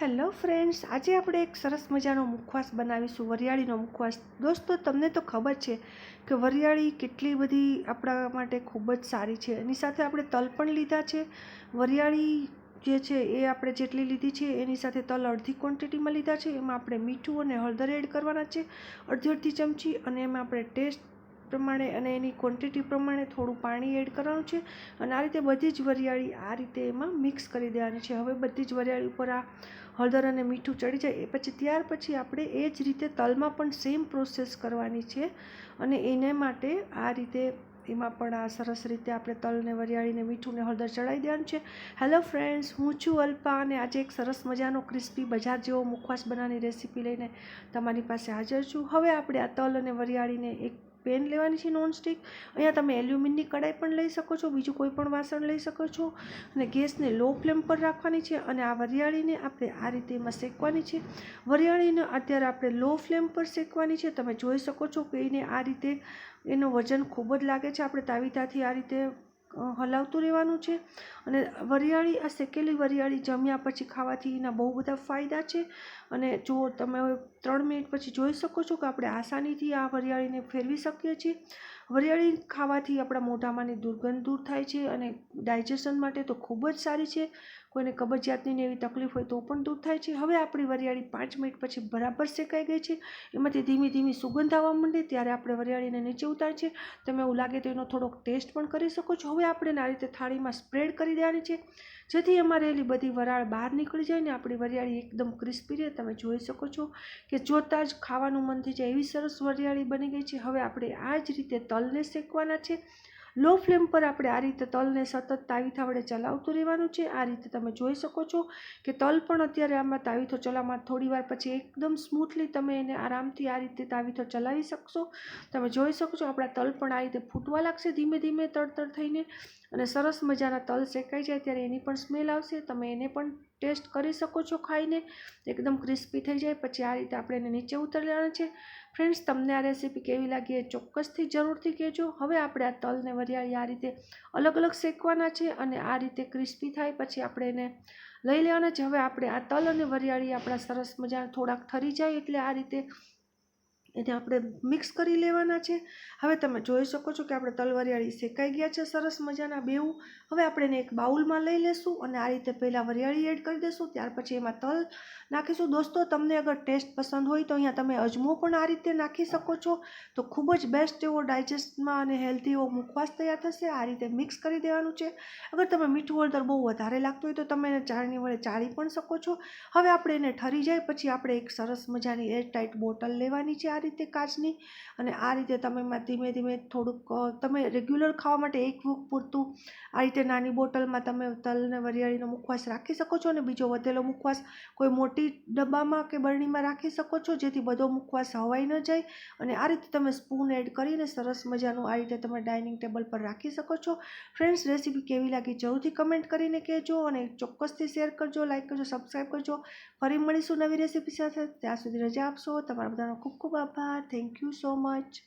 Hello friends, આજે આપણે એક સરસ મજાનો મુખવાસ બનાવીશું, વરિયાળીનો મુખવાસ. દોસ્તો, તમને તો ખબર છે કે વરિયાળી કેટલી બધી આપણા માટે ખૂબ જ સારી છે. એની સાથે આપણે તલ પણ લીધા છે. વરિયાળી જે છે એ આપણે જેટલી લીધી છે, એની સાથે તલ અડધી ક્વોન્ટિટીમાં લીધા છે. એમાં આપણે મીઠું અને હળદર એડ કરવાના છે, અડધી અડધી ચમચી, અને એમાં આપણે ટેસ્ટ પ્રમાણે અને એની ક્વોન્ટિટી પ્રમાણે થોડું પાણી એડ કરવાનું છે. અને આ રીતે બધી જ વરિયાળી આ રીતે એમાં મિક્સ કરી દેવાની છે. હવે બધી જ વરિયાળી ઉપર આ હળદર અને મીઠું ચડી જાય. એ પછી ત્યાર પછી આપણે એ જ રીતે તલમાં પણ સેમ પ્રોસેસ કરવાની છે. અને એને માટે આ રીતે એમાં પણ આ સરસ રીતે આપણે તલને વરિયાળીને મીઠું ને હળદર ચડાવી દેવાનું છે. હેલો ફ્રેન્ડ્સ હું છું અલ્પા અને આજે એક સરસ મજાનો ક્રિસ્પી બજાર જેવો મુખવાસ બનાવવાની રેસીપી લઈને તમારી પાસે હાજર છું. હવે આપણે આ તલ અને વરિયાળીને એક પેન લેવાની છે નોનસ્ટિક. અહીંયા તમે એલ્યુમિનની કડાઈ પણ લઈ શકો છો, બીજું કોઈ પણ વાસણ લઈ શકો છો. અને ગેસને લો ફ્લેમ પર રાખવાની છે અને આ વરિયાળીને આપણે આ રીતે એમાં શેકવાની છે. વરિયાળીને અત્યારે આપણે લો ફ્લેમ પર શેકવાની છે. તમે જોઈ શકો છો કે એને આ રીતે એનું વજન ખૂબ જ લાગે છે. આપણે તાવીતાથી આ રીતે હલાવતું રહેવાનું છે. અને વરિયાળી, આ શેકેલી વરિયાળી જમ્યા પછી ખાવાથી એના બહુ બધા ફાયદા છે. અને જો તમે ત્રણ મિનિટ પછી જોઈ શકો છો કે આપણે આસાનીથી આ વરિયાળીને ફેરવી શકીએ છીએ. વરિયાળી ખાવાથી આપણા મોઢામાંની દુર્ગંધ દૂર થાય છે અને ડાયજેશન માટે તો ખૂબ જ સારી છે. કોઈને કબજિયાતની એવી તકલીફ હોય તો પણ દૂર થાય છે. હવે આપણી વરિયાળી પાંચ મિનિટ પછી બરાબર શેકાઈ ગઈ છે. એમાંથી ધીમી ધીમી સુગંધ આવવા માંડે ત્યારે આપણે વરિયાળીને નીચે ઉતારી છે તમે એવું લાગે તો એનો થોડોક ટેસ્ટ પણ કરી શકો છો. હવે આપણે આ રીતે થાળીમાં સ્પ્રેડ કરી દેવાની છે. જેથી એમાં રહેલી બધી વરાળ બહાર નીકળી જાય ને આપણી વરિયાળી એકદમ ક્રિસ્પી રહે. તમે જોઈ શકો છો કે જોતાં જ ખાવાનું મન થઈ જાય એવી સરસ વરિયાળી બની ગઈ છે. હવે આપણે આ જ રીતે તલને શેકવાના છે. લો ફ્લેમ પર આપણે આ રીતે તલને સતત તાવીથા વડે ચલાવતું રહેવાનું છે. આ રીતે તમે જોઈ શકો છો કે તલ પણ અત્યારે આમાં તાવીથો ચલાવવામાં થોડી વાર પછી એકદમ સ્મૂથલી તમે એને આરામથી આ રીતે તાવીથો ચલાવી શકશો. તમે જોઈ શકો છો આપણા તલ પણ આ રીતે ફૂટવા લાગશે ધીમે ધીમે તડતડ થઈને. અને સરસ મજાના તલ શેકાઈ જાય ત્યારે એની પણ સ્મેલ આવશે. તમે એને પણ ટેસ્ટ કરી શકો છો ખાઈને. એકદમ ક્રિસ્પી થઈ જાય. પછી આ રીતે આપણે એને નીચે ઉતારી લેવાના છે. ફ્રેન્ડ્સ તમને આ રેસીપી કેવી લાગી એ ચોક્કસથી જરૂરથી કહેજો. હવે આપણે આ તલને વરિયાળી આ રીતે અલગ અલગ શેકવાના છે અને આ રીતે ક્રિસ્પી થાય પછી આપણે એને લઈ લેવાના છે. હવે આપણે આ તલ અને વરિયાળી આપણા સરસ મજાના થોડાક ઠરી જાય એટલે આ રીતે એને આપણે મિક્સ કરી લેવાના છે. હવે તમે જોઈ શકો છો કે આપણે તલવરિયાળી શેકાઈ ગયા છે, સરસ મજાના બેવું. હવે આપણે એને એક બાઉલમાં લઈ લેશું અને આ રીતે પહેલાં વરિયાળી એડ કરી દઈશું ત્યાર પછી એમાં તલ નાખીશું. દોસ્તો, તમને અગર ટેસ્ટ પસંદ હોય તો અહીંયા તમે અજમો પણ આ રીતે નાખી શકો છો. તો ખૂબ જ બેસ્ટ એવો ડાયજેસ્ટમાં અને હેલ્ધી એવો મુખવાસ તૈયાર થશે. આ રીતે મિક્સ કરી દેવાનું છે. અગર તમે મીઠું હળદર બહુ વધારે લાગતું હોય તો તમે એને ચાળની વડે ચાળી પણ શકો છો. હવે આપણે એને ઠરી જાય, પછી આપણે એક સરસ મજાની એરટાઇટ બોટલ લેવાની છે આ રીતે કાચની અને આ રીતે તમે ધીમે ધીમે થોડુંક તમે રેગ્યુલર ખાવા માટે એક વૂક પૂરતું આ રીતે નાની બોટલમાં તમે તલને વરિયાળીનો મુખવાસ રાખી શકો છો અને બીજો વધેલો મુખવાસ કોઈ મોટી ડબ્બામાં કે બરણીમાં રાખી શકો છો જેથી બધો મુખવાસ હવાઈ ન જાય અને આ રીતે તમે સ્પૂન એડ કરીને સરસ મજાનું આ રીતે તમે ડાઇનિંગ ટેબલ પર રાખી શકો છો. ફ્રેન્ડ્સ, રેસીપી કેવી લાગી જરૂરથી કમેન્ટ કરીને કહેજો અને ચોક્કસથી શેર કરજો, લાઇક કરજો સબસ્ક્રાઈબ કરજો. ફરી મળીશું નવી રેસીપી સાથે. ત્યાં સુધી રજા આપશો. તમારા બધાનો ખૂબ ખૂબ આભાર. bye. Thank you so much.